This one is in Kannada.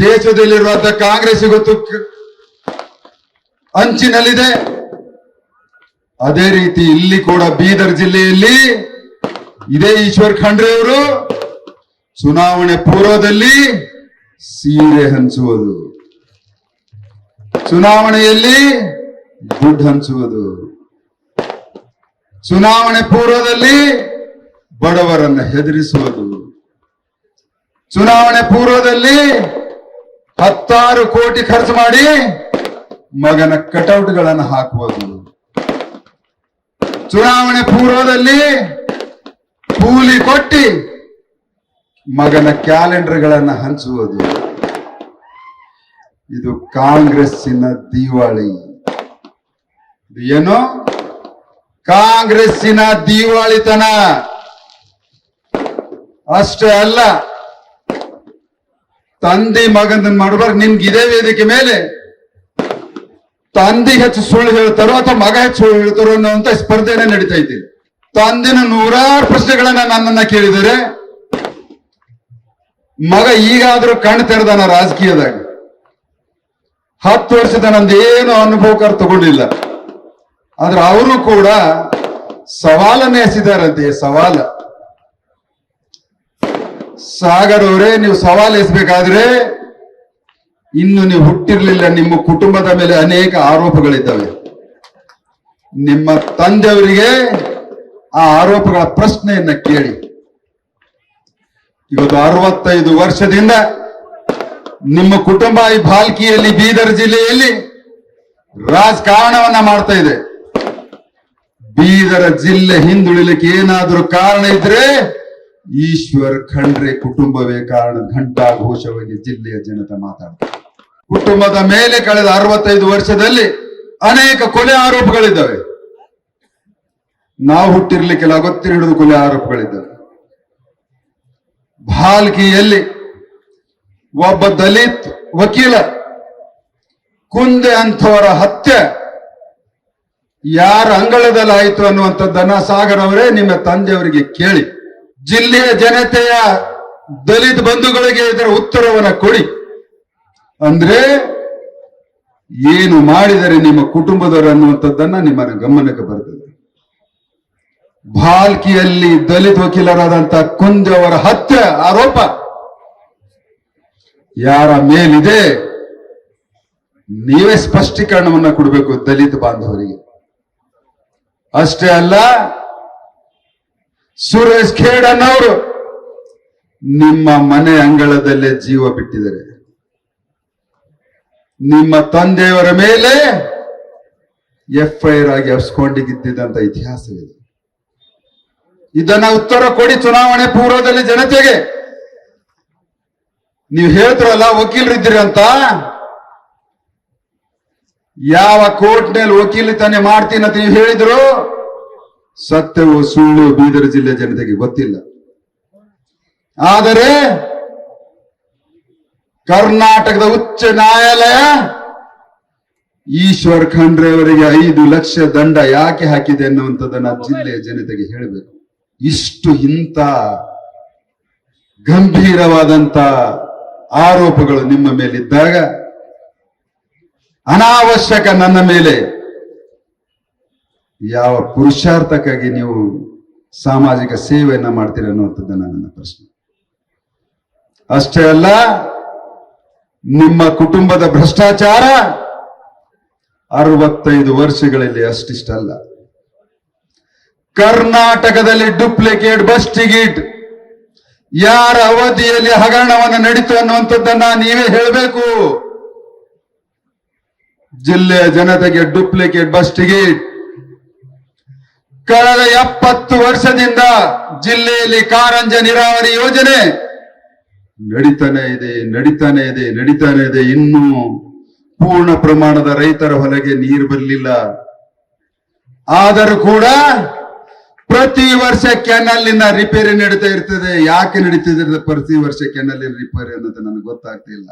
ದೇಶದಲ್ಲಿರುವಂತ ಕಾಂಗ್ರೆಸ್ ಕ- ಅಂಚಿನಲ್ಲಿದೆ. ಅದೇ ರೀತಿ ಇಲ್ಲಿ ಕೂಡ ಬೀದರ್ ಜಿಲ್ಲೆಯಲ್ಲಿ ಇದೇ ಈಶ್ವರ್ ಖಂಡ್ರೆ ಅವರು ಚುನಾವಣೆ ಪೂರ್ವದಲ್ಲಿ ಸೀರೆ ಹಂಚುವುದು. ಚುನಾವಣೆಯಲ್ಲಿ ದುಡ್ಡು ಹಂಚುವುದು. ಚುನಾವಣೆ ಪೂರ್ವದಲ್ಲಿ ಬಡವರನ್ನ ಹೆದರಿಸುವುದು. ಚುನಾವಣೆ ಪೂರ್ವದಲ್ಲಿ ಹತ್ತಾರು ಕೋಟಿ ಖರ್ಚು ಮಾಡಿ ಮಗನ ಕಟೌಟ್ಗಳನ್ನು ಹಾಕುವುದು ಚುನಾವಣೆ ಪೂರ್ವದಲ್ಲಿ ಕೂಲಿ ಕೊಟ್ಟಿ ಮಗನ ಕ್ಯಾಲೆಂಡರ್ಗಳನ್ನು ಹಂಚುವುದು ಇದು ಕಾಂಗ್ರೆಸ್ಸಿನ ದಿವಾಳಿ. ಏನು? ಕಾಂಗ್ರೆಸ್ಸಿನ ದಿವಾಳಿತನ. ಅಷ್ಟೇ ಅಲ್ಲ. ತಂದೆ ಮಗನ ಮಾಡುವಾಗ ನಿಮ್ಗೆ ಇದೇ ವೇದಿಕೆ ಮೇಲೆ ತಂದೆ ಹೆಚ್ಚು ಸುಳ್ಳು ಹೇಳ್ತಾರೋ ಅಥವಾ ಮಗ ಹೆಚ್ಚು ಸುಳ್ಳು ಹೇಳ್ತಾರೋ ಅನ್ನುವಂತ ಸ್ಪರ್ಧೆನೇ ನಡೀತಾ ಇದೆ. ತಂದಿನ ನೂರಾರು ಪ್ರಶ್ನೆಗಳನ್ನ ನನ್ನನ್ನ ಕೇಳಿದರೆ ಮಗ ಈಗಾದ್ರೂ ಕಣ್ಣು ತೆರೆದಾನ ರಾಜಕೀಯದಾಗ. ಹತ್ತು ವರ್ಷದ ನಂದೇನು ಅನುಭವಕಾರ ತಗೊಂಡಿಲ್ಲ. ಆದ್ರೆ ಅವರು ಕೂಡ ಸವಾಲನ್ನೇ ಎಸಿದಾರಂತೆ, ಸವಾಲ. ಸಾಗರ್ ಅವರೇ, ನೀವು ಸವಾಲು ಎಸಬೇಕಾದ್ರೆ, ಇನ್ನು ನೀವು ಹುಟ್ಟಿರ್ಲಿಲ್ಲ, ನಿಮ್ಮ ಕುಟುಂಬದ ಮೇಲೆ ಅನೇಕ ಆರೋಪಗಳಿದ್ದಾವೆ. ನಿಮ್ಮ ತಂದೆಯವರಿಗೆ ಆ ಆರೋಪಗಳ ಪ್ರಶ್ನೆಯನ್ನ ಕೇಳಿ. ಇವತ್ತು ಅರವತ್ತೈದು ವರ್ಷದಿಂದ ನಿಮ್ಮ ಕುಟುಂಬ ಈ ಭಾಲ್ಕಿಯಲ್ಲಿ ಬೀದರ್ ಜಿಲ್ಲೆಯಲ್ಲಿ ರಾಜಕಾರಣವನ್ನ ಮಾಡ್ತಾ ಇದೆ. ಬೀದರ ಜಿಲ್ಲೆ ಹಿಂದುಳಿಲಿಕ್ಕೆ ಏನಾದರೂ ಕಾರಣ ಇದ್ರೆ ಈಶ್ವರ್ ಖಂಡ್ರೆ ಕುಟುಂಬವೇ ಕಾರಣ. ಘಂಟಾ ಘೋಷವಾಗಿ ಜಿಲ್ಲೆಯ ಜನತೆ ಮಾತಾಡ್ತಾರೆ. ಕುಟುಂಬದ ಮೇಲೆ ಕಳೆದ ಅರವತ್ತೈದು ವರ್ಷದಲ್ಲಿ ಅನೇಕ ಕೊಲೆ ಆರೋಪಗಳಿದ್ದಾವೆ. ನಾವು ಹುಟ್ಟಿರ್ಲಿಕ್ಕೆಲ್ಲ ಗೊತ್ತಿರ ಹಿಡಿದು ಕೊಲೆ ಆರೋಪಗಳಿದ್ದಾವೆ. ಭಾಲ್ಕಿಯಲ್ಲಿ ಒಬ್ಬ ದಲಿತ್ ವಕೀಲ ಕುಂದೆ ಅಂಥವರ ಹತ್ಯೆ ಯಾರ ಅಂಗಳದಲ್ಲಿ ಆಯಿತು ಅನ್ನುವಂಥದ್ದನ್ನ ಸಾಗರ್ ಅವರೇ ನಿಮ್ಮ ತಂದೆಯವರಿಗೆ ಕೇಳಿ. ಜಿಲ್ಲೆಯ ಜನತೆಯ ದಲಿತ ಬಂಧುಗಳಿಗೆ ಇದರ ಉತ್ತರವನ್ನ ಕೊಡಿ. ಅಂದ್ರೆ ಏನು ಮಾಡಿದರೆ ನಿಮ್ಮ ಕುಟುಂಬದವರು ಅನ್ನುವಂಥದ್ದನ್ನ ನಿಮ್ಮ ಗಮನಕ್ಕೆ ಬರ್ತದೆ. ಭಾಲ್ಕಿಯಲ್ಲಿ ದಲಿತ ವಕೀಲರಾದಂತಹ ಕುಂಜವರ ಹತ್ಯೆ ಆರೋಪ. ಯಾರ ಮೇಲಿದೆ? ನೀವೇ ಸ್ಪಷ್ಟೀಕರಣವನ್ನ ಕೊಡಬೇಕು ದಲಿತ ಬಾಂಧವರಿಗೆ. ಅಷ್ಟೇ ಅಲ್ಲ ಸುರೇಶ್ ಖೇಡನ್ನವರು ನಿಮ್ಮ ಮನೆ ಅಂಗಳದಲ್ಲೇ ಜೀವ ಬಿಟ್ಟಿದ್ದಾರೆ. ನಿಮ್ಮ ತಂದೆಯವರ ಮೇಲೆ ಎಫ್ಐಆರ್ ಆಗಿ ಅಪ್ಸ್ಕೊಂಡಿದ್ದಂತ ಇತಿಹಾಸವಿದೆ ಇದನ್ನ ಉತ್ತರ ಕೊಡಿ ಚುನಾವಣೆ ಪೂರ್ವದಲ್ಲಿ ಜನತೆಗೆ. ನೀವು ಹೇಳ್ತಿರಲ್ಲ ವಕೀಲರಿದ್ದೀರಿ ಅಂತ? ಯಾವ ಕೋರ್ಟ್ನಲ್ಲಿ ವಕೀಲಿತನೆ ಮಾಡ್ತೀನಿ ಅಂತ ನೀವು ಹೇಳಿದ್ರು? ಸತ್ಯವು ಸುಳ್ಳು ಬೀದರ್ ಜಿಲ್ಲೆ ಜನತೆಗೆ ಗೊತ್ತಿಲ್ಲ. ಆದರೆ ಕರ್ನಾಟಕದ ಉಚ್ಚ ನ್ಯಾಯಾಲಯ ಈಶ್ವರ್ ಖಂಡ್ರೆ ಅವರಿಗೆ ಐದು ಲಕ್ಷ ದಂಡ ಯಾಕೆ ಹಾಕಿದೆ ಅನ್ನುವಂಥದ್ದನ್ನ ಜಿಲ್ಲೆಯ ಜನತೆಗೆ ಹೇಳಬೇಕು. ಇಷ್ಟು ಇಂಥ ಗಂಭೀರವಾದಂತ ಆರೋಪಗಳು ನಿಮ್ಮ ಮೇಲಿದ್ದಾಗ ಅನಾವಶ್ಯಕ ನನ್ನ ಮೇಲೆ ಯಾವ ಪುರುಷಾರ್ಥಕ್ಕಾಗಿ ನೀವು ಸಾಮಾಜಿಕ ಸೇವೆಯನ್ನ ಮಾಡ್ತೀರಿ ಅನ್ನುವಂಥದ್ದನ್ನ ನನ್ನ ಪ್ರಶ್ನೆ. ಅಷ್ಟೇ ಅಲ್ಲ, ನಿಮ್ಮ ಕುಟುಂಬದ ಭ್ರಷ್ಟಾಚಾರ ಅರವತ್ತೈದು ವರ್ಷಗಳಲ್ಲಿ ಅಷ್ಟಿಷ್ಟಲ್ಲ ಕರ್ನಾಟಕದಲ್ಲಿ ಡುಪ್ಲಿಕೇಟ್ ಬಸ್ ಟಿಕೆಟ್. ಯಾರ ಅವಧಿಯಲ್ಲಿ ಹಗರಣವನ್ನು ನಡೀತು ಅನ್ನುವಂಥದ್ದನ್ನ ನೀವೇ ಹೇಳಬೇಕು. ಜಿಲ್ಲೆಯ ಜನತೆಗೆ ಡುಪ್ಲಿಕೇಟ್ ಬಸ್ ಟಿಕೆಟ್. ಕಳೆದ ಎಪ್ಪತ್ತು ವರ್ಷದಿಂದ ಜಿಲ್ಲೆಯಲ್ಲಿ ಕಾರಂಜ ನೀರಾವರಿ ಯೋಜನೆ ನಡೀತಾನೆ ಇದೆ ನಡೀತಾನೆ ಇದೆ ನಡೀತಾನೆ ಇದೆ. ಇನ್ನೂ ಪೂರ್ಣ ಪ್ರಮಾಣದ ರೈತರ ಹೊಲಗೆ ನೀರು ಬರಲಿಲ್ಲ. ಆದರೂ ಕೂಡ ಪ್ರತಿ ವರ್ಷ ಕೆನಲ್ಲಿನ ರಿಪೇರಿ ನಡೀತಾ ಇರ್ತದೆ. ಯಾಕೆ ನಡೀತಿದ್ರೆ ಪ್ರತಿ ವರ್ಷ ಕೆನಲ್ಲಿನ ರಿಪೇರಿ ಅನ್ನೋದು ನನಗೆ ಗೊತ್ತಾಗ್ತಿಲ್ಲ.